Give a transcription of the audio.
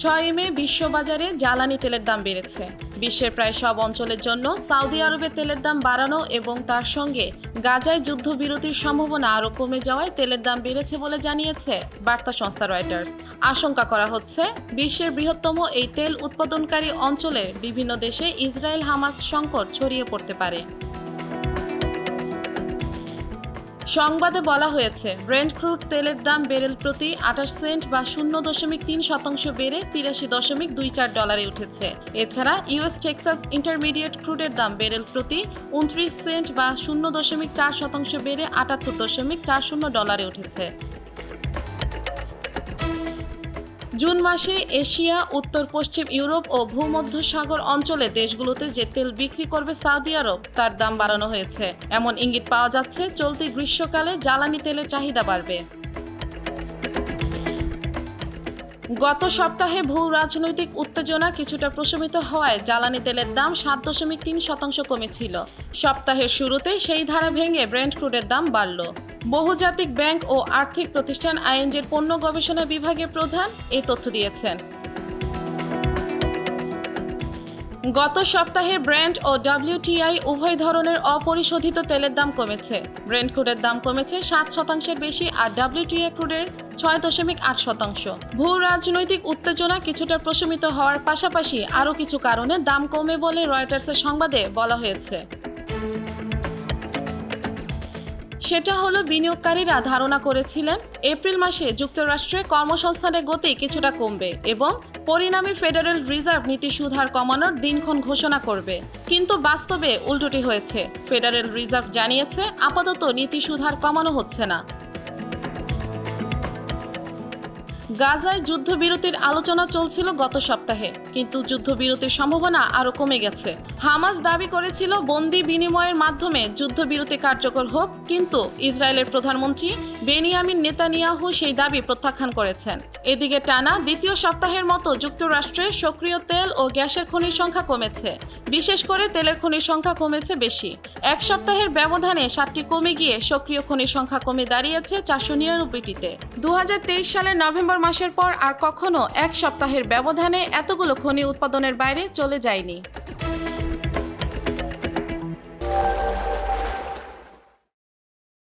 ছয় মে বিশ্ববাজারে জ্বালানি তেলের দাম বেড়েছে। বিশ্বের প্রায় সব অঞ্চলের জন্য সৌদি আরবে তেলের দাম বাড়ানো এবং তার সঙ্গে গাজায় যুদ্ধবিরতির সম্ভাবনা আরও কমে যাওয়ায় তেলের দাম বেড়েছে বলে জানিয়েছে বার্তা সংস্থা রয়টার্স। আশঙ্কা করা হচ্ছে, বিশ্বের বৃহত্তম এই তেল উৎপাদনকারী অঞ্চলের বিভিন্ন দেশে ইসরায়েল হামাজ সংকট ছড়িয়ে পড়তে পারে। সংবাদে বলা হয়েছে ব্রেন্ড ক্রুড তেলের দাম বেরেল প্রতি আঠাশ সেন্ট বা শূন্য দশমিক তিন শতাংশ বেড়ে তিরাশি দশমিক দুই চার ডলারে উঠেছে। এছাড়া ইউএস টেক্সাস ইন্টারমিডিয়েট ক্রুডের দাম বেরেল প্রতি উনত্রিশ সেন্ট বা শূন্য দশমিক চার শতাংশ বেড়ে আটাত্তর দশমিক চার শূন্য ডলারে উঠেছে। জুন মাসে এশিয়া, উত্তর, পশ্চিম ইউরোপ ও ভূমধ্যসাগর অঞ্চলে দেশগুলোতে যে তেল বিক্রি করবে সৌদি আরব, তার দাম বাড়ানো হয়েছে। এমন ইঙ্গিত পাওয়া যাচ্ছে, চলতি গ্রীষ্মকালে জ্বালানি তেলের চাহিদা বাড়বে। গত সপ্তাহে ভূ রাজনৈতিক উত্তেজনা কিছুটা প্রশমিত হওয়ায় জ্বালানি তেলের দাম সাত দশমিক তিন শতাংশ কমেছিল। সপ্তাহের শুরুতে সেই ধারা ভেঙে ব্রেন্ট ক্রুডের দাম বাড়ল। বহুজাতিক ব্যাংক ও আর্থিক প্রতিষ্ঠান আইএনজের পণ্য গবেষণা বিভাগের প্রধান এই তথ্য দিয়েছেন। গত সপ্তাহে ব্র্যান্ড ও ডব্লিউটিআই উভয় ধরনের অপরিশোধিত তেলের দাম কমেছে। ব্র্যান্ড ক্রুডের দাম কমেছে সাত শতাংশের বেশি আর ডব্লিউটিআই ক্রুডের ছয় দশমিক আট শতাংশ। ভূ রাজনৈতিক উত্তেজনা কিছুটা প্রশমিত হওয়ার পাশাপাশি আরও কিছু কারণে দাম কমে বলে রয়টার্সের সংবাদে বলা হয়েছে। সেটা হলো বিনিয়োগকারীরা ধারণা করেছিলেন, এপ্রিল মাসে যুক্তরাষ্ট্রে কর্মসংস্থানের গতি কিছুটা কমবে এবং পরিণামে ফেডারেল রিজার্ভ নীতি সুধার কমানোর দিনক্ষণ ঘোষণা করবে। কিন্তু বাস্তবে উল্টোটি হয়েছে। ফেডারেল রিজার্ভ জানিয়েছে, আপাতত নীতি সুধার কমানো হচ্ছে না। গাজায় যুদ্ধবিরতির আলোচনা চলছিল গত সপ্তাহে, কিন্তু যুদ্ধবিরতির সম্ভাবনা আরও কমে গেছে। হামাস দাবি করেছিল বন্দি বিনিময়ের মাধ্যমে যুদ্ধবিরতি কার্যকর হোক, কিন্তু ইসরায়েলের প্রধানমন্ত্রী বেনিয়ামিন নেতানিয়াহু সেই দাবি প্রত্যাখ্যান করেছেন। এদিকে টানা দ্বিতীয় সপ্তাহের মতো যুক্তরাষ্ট্রে সক্রিয় তেল ও গ্যাসের খনির সংখ্যা কমেছে। বিশেষ করে তেলের খনির সংখ্যা কমেছে বেশি। এক সপ্তাহের ব্যবধানে সাতটি কমে গিয়ে সক্রিয় খনির সংখ্যা কমে দাঁড়িয়েছে চারশো নিরানব্বইটিতে। দু হাজার তেইশ সালের নভেম্বর মাসের পর আর কখনো এক সপ্তাহের ব্যবধানে এতগুলো খনি উৎপাদনের বাইরে চলে যায়নি।